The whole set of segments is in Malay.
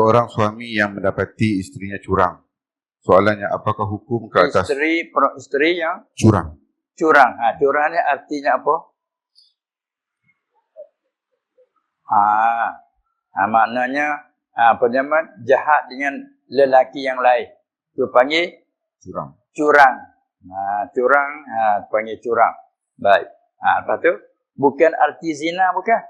Seorang suami yang mendapati isterinya curang. Soalannya apakah hukum ke atas Isteri, pro- isteri yang curang? curang. Ha, curang ni artinya apa? Ha, ha maknanya ha, apa nama jahat dengan lelaki yang lain. Tu panggil Curang. curang. Ha, curang, ha, panggil curang. Baik. Ha, lepas tu, bukan arti zina bukan?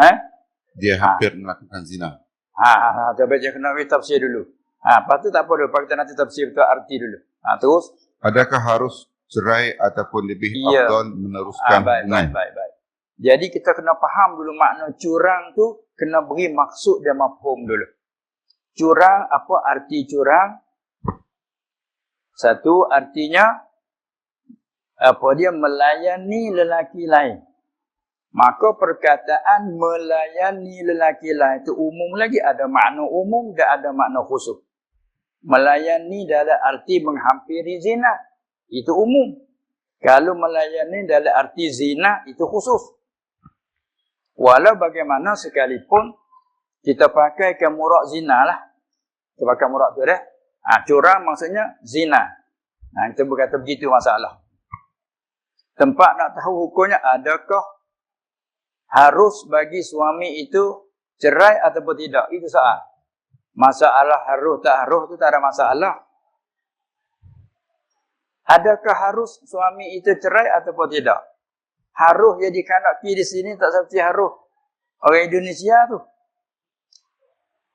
Ha? Dia hampir melakukan zina. Ha, ha, ha. Je kena beri tafsir dulu. Ha, lepas tu tak apa dulu. Lepas kita nanti tafsir betul arti dulu. Ha, terus. Adakah harus cerai ataupun lebih Ya. afdal Ha, meneruskan baik, hubungan? baik, baik, baik. Jadi kita kena faham dulu makna curang tu. Kena beri maksud dan mafhum dulu. Curang, apa arti curang? Satu, artinya apa dia melayani lelaki lain. Maka perkataan melayani lelaki lain itu umum lagi ada makna umum dan ada makna khusus. Melayani dalam arti menghampiri zina itu umum. Kalau melayani dalam arti zina itu khusus. Walau bagaimana sekalipun kita pakai ke murak zina lah. Kita pakai murak tu dah. Ha, curang maksudnya zina. Ha, kita berkata begitu masalah. Tempat nak tahu hukumnya adakah harus bagi suami itu cerai ataupun tidak? Itu soal. Masalah harus tak harus tu tak ada masalah. Adakah harus suami itu cerai ataupun tidak? Harus jadi kanak pi di sini tak seperti harus orang Indonesia tu.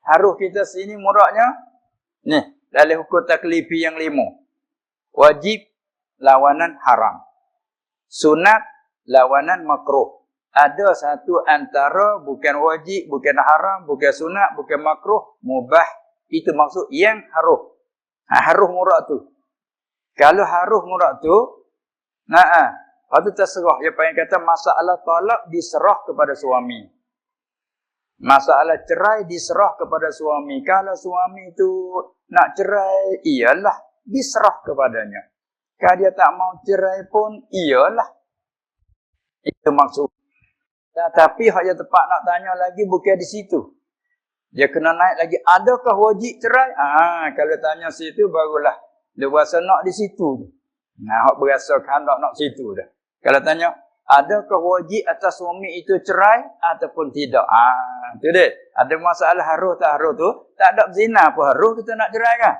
Harus kita sini muraknya ni dalam hukum taklifi yang lima. Wajib lawanan haram. Sunat lawanan makruh. Ada satu antara bukan wajib, bukan haram, bukan sunat, bukan makruh, mubah. Itu maksud yang harus. Ha, harus murak tu. Kalau harus murak tu, nah, ah, lepas tu terserah. Dia pengen kata masalah talak diserah kepada suami. Masalah cerai diserah kepada suami. Kalau suami itu nak cerai, iyalah diserah kepadanya. Kalau dia tak mau cerai pun, iyalah. Itu maksud. Tapi hak yang tepat nak tanya lagi bukan di situ. Dia kena naik lagi. Adakah wajib cerai? Ah, kalau tanya situ barulah. Dia berasa nak di situ. Nah, hak berasa kandak nak situ dah. Kalau tanya, adakah wajib atas suami itu cerai ataupun tidak? Ah, tu dia. Ada masalah harus tak harus tu. Tak ada zina pun harus kita nak cerai kan?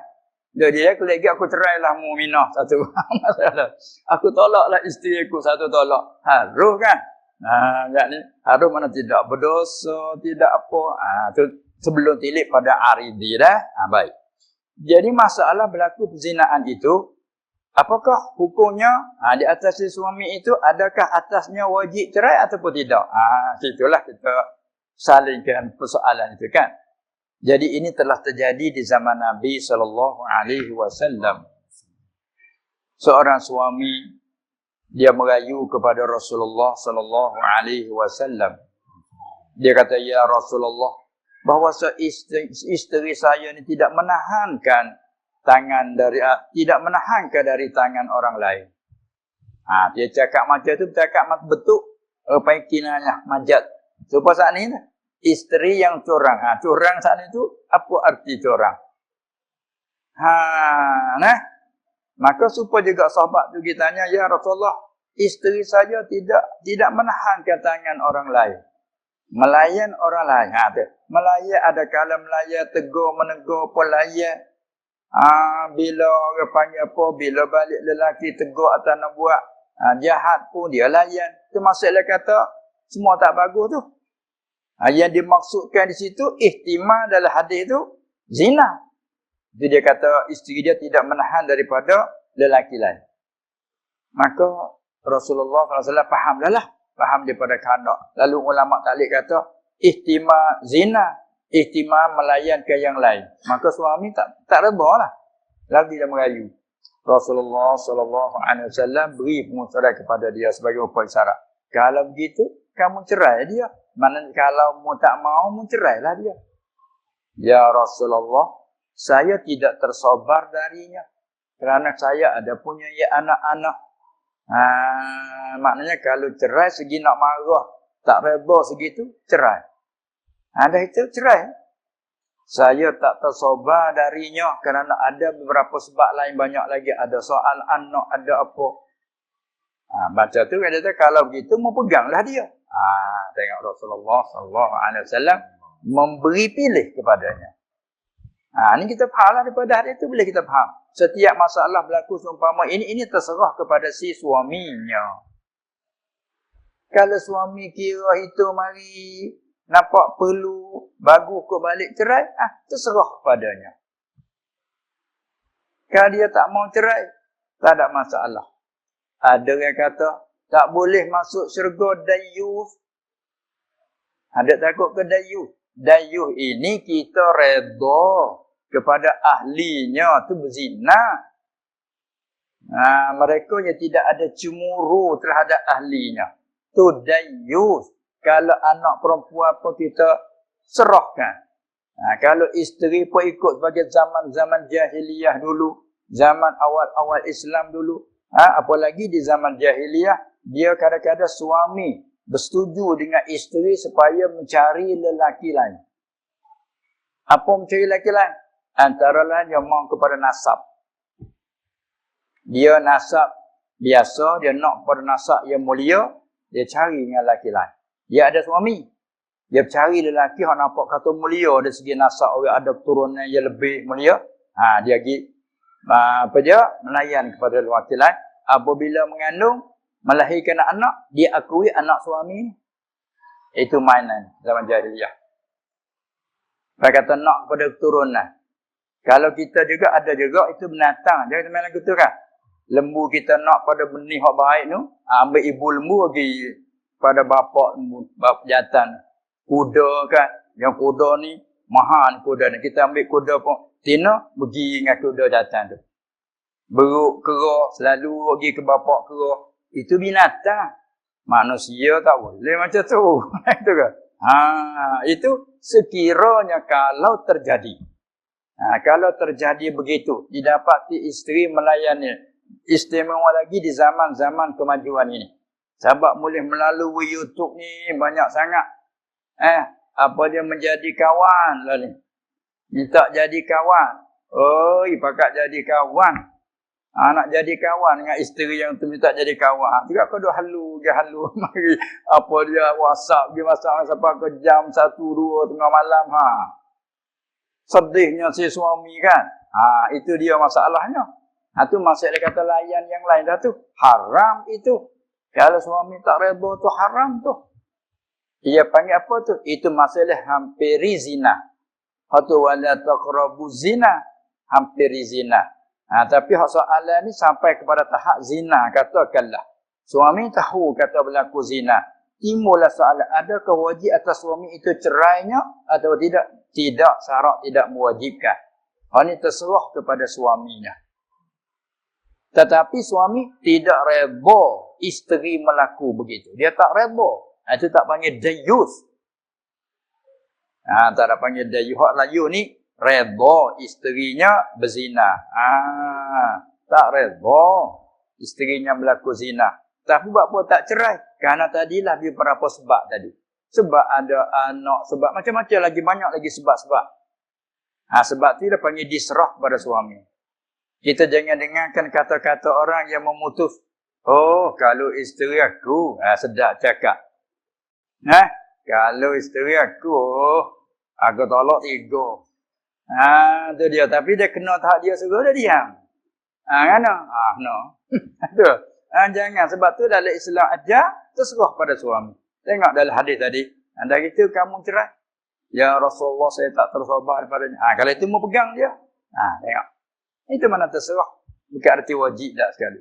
Dia dia lagi aku cerai lah mu'minah satu masalah. Aku tolaklah isteri aku satu tolak. Harus kan? Nah, ni harus mana tidak berdosa, tidak apa. Ah, tu sebelum tilik pada aridi dah. Ah, baik. Jadi masalah berlaku perzinaan itu apakah hukumnya ah, di atas si suami itu adakah atasnya wajib cerai ataupun tidak? Ah, situlah kita salingkan persoalan itu kan. Jadi ini telah terjadi di zaman Nabi sallallahu alaihi wasallam. Seorang suami dia merayu kepada Rasulullah sallallahu alaihi wasallam. Dia kata, "Ya Rasulullah, bahawa isteri, isteri saya ini tidak menahankan tangan dari tidak menahankan dari tangan orang lain." Ha, dia cakap macam tu, cakap betul apa yang kinanya majat. Supaya saat ini isteri yang curang. Ha, curang saat itu apa arti curang? Ha, nah. Maka supaya juga sahabat tu kita tanya, ya Rasulullah, isteri saya tidak tidak menahankan tangan orang lain. Melayan orang lain. Ha, tu. Melayan ada kala melayan tegur, menegur, pelayan. Ha, bila orang panggil apa, bila balik lelaki tegur atau nak buat ha, jahat pun dia layan. Itu maksudnya kata, semua tak bagus tu. Ha, yang dimaksudkan di situ, ihtimal dalam hadis itu, zina. Jadi dia kata isteri dia tidak menahan daripada lelaki lain. Maka Rasulullah SAW faham dah lah. Faham daripada kandak. Lalu ulama taklik kata ihtimal zina. Ihtimal melayankan yang lain. Maka suami tak tak reba lah. Lalu dia merayu. Rasulullah SAW beri pengusaha kepada dia sebagai upaya syarat. Kalau begitu, kamu cerai dia. Mana kalau mu tak mau, mu cerailah dia. Ya Rasulullah, saya tidak tersobar darinya. Kerana saya ada punya ya anak-anak. Ha, maknanya kalau cerai segi nak marah, tak reba segitu, cerai. Ada itu cerai. Saya tak tersobar darinya kerana ada beberapa sebab lain banyak lagi. Ada soal anak, ada apa. Ha, baca tu kata tu kalau begitu mau peganglah dia. Ha, tengok Rasulullah sallallahu alaihi wasallam memberi pilih kepadanya. Ha, ini kita faham lah daripada hari itu boleh kita faham. Setiap masalah berlaku seumpama ini ini terserah kepada si suaminya. Kalau suami kira itu mari nampak perlu bagus ke balik cerai, ah terserah padanya. Kalau dia tak mau cerai, tak ada masalah. Ada yang kata, tak boleh masuk syurga dayuh. Ada takut ke dayuh? Dayuh ini kita redha kepada ahlinya tu berzina. Ha, mereka yang tidak ada cemuru terhadap ahlinya. Tu dayuh kalau anak perempuan pun kita serahkan. Ha, kalau isteri pun ikut sebagai zaman-zaman jahiliyah dulu, zaman awal-awal Islam dulu, ha, apalagi di zaman jahiliyah, dia kadang-kadang suami bersetuju dengan isteri supaya mencari lelaki lain. Apa mencari lelaki lain? Antara lain yang mau kepada nasab. Dia nasab biasa, dia nak kepada nasab yang mulia, dia cari dengan lelaki lain. Dia ada suami. Dia cari lelaki yang nampak kata mulia dari segi nasab orang ada keturunan yang lebih mulia. Ha, dia pergi apa dia melayan kepada lelaki lain. Apabila mengandung, melahirkan anak, dia akui anak suami Itu mainan zaman jahiliyah. Dia kata nak kepada keturunan. Kalau kita juga ada juga itu binatang. Jangan main lagu tu kan. Lembu kita nak pada benih yang baik tu, ambil ibu lembu pergi pada bapak bapak jantan kuda kan? Yang kuda ni mahal kuda ni. Kita ambil kuda pun tina pergi dengan kuda jantan tu. Beruk kera selalu pergi ke bapak kera itu binatang. Manusia tak boleh macam tu. Itu kan? Ha itu sekiranya kalau terjadi ha, kalau terjadi begitu didapati isteri melayani istimewa lagi di zaman-zaman kemajuan ini sebab boleh melalui YouTube ni banyak sangat. Eh, apa dia menjadi kawan lah ni. Minta jadi kawan. Oh, pakat jadi kawan. Ha, nak jadi kawan dengan isteri yang tu minta jadi kawan. Juga kau dah halu, dia halu. Apa dia WhatsApp, dia WhatsApp sampai ke jam 1 2 tengah malam ha. Sedihnya si suami kan. Ha, itu dia masalahnya. Ha tu masalah dia kata layan yang lain dah tu. Haram itu. Kalau suami tak redha tu haram tu. Ia panggil apa tu? Itu masalah hampiri zina. Hatu wala taqrabu zina. Hampiri zina. Ha, tapi soalan ni sampai kepada tahap zina. Katakanlah. Suami tahu kata berlaku zina. Timbullah soalan. Adakah wajib atas suami itu cerainya atau tidak? Tidak. Syarat tidak mewajibkan. Ini terserah kepada suaminya. Tetapi suami tidak reba isteri melaku begitu. Dia tak reba. Ha, itu tak panggil dayus. Ha, tak ada panggil dayus. Hak layu ni reba isterinya berzina. Ha, tak reba isterinya melaku zina. Tapi buat apa tak cerai? Kerana tadilah dia berapa sebab tadi. Sebab ada anak, sebab macam-macam lagi banyak lagi sebab-sebab. Ha, sebab tu dia panggil diserah pada suami. Kita jangan dengarkan kata-kata orang yang memutus. Oh, kalau isteri aku, ha, sedap cakap. Ha? Kalau isteri aku, oh, aku tolak tiga. Ha, tu dia. Tapi dia kena tahap dia suruh, dia diam. Ha, kan? Ha, no. Ha, jangan. Sebab tu dalam Islam aja, terserah pada suami. Tengok dalam hadis tadi. Anda itu kamu cerai. Ya Rasulullah saya tak tersabar daripadanya. Ha, kalau itu mau pegang dia. Ha, tengok. Itu mana terserah. Bukan arti wajib tak sekali.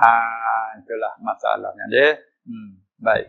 Ha, itulah masalahnya dia. Hmm, baik.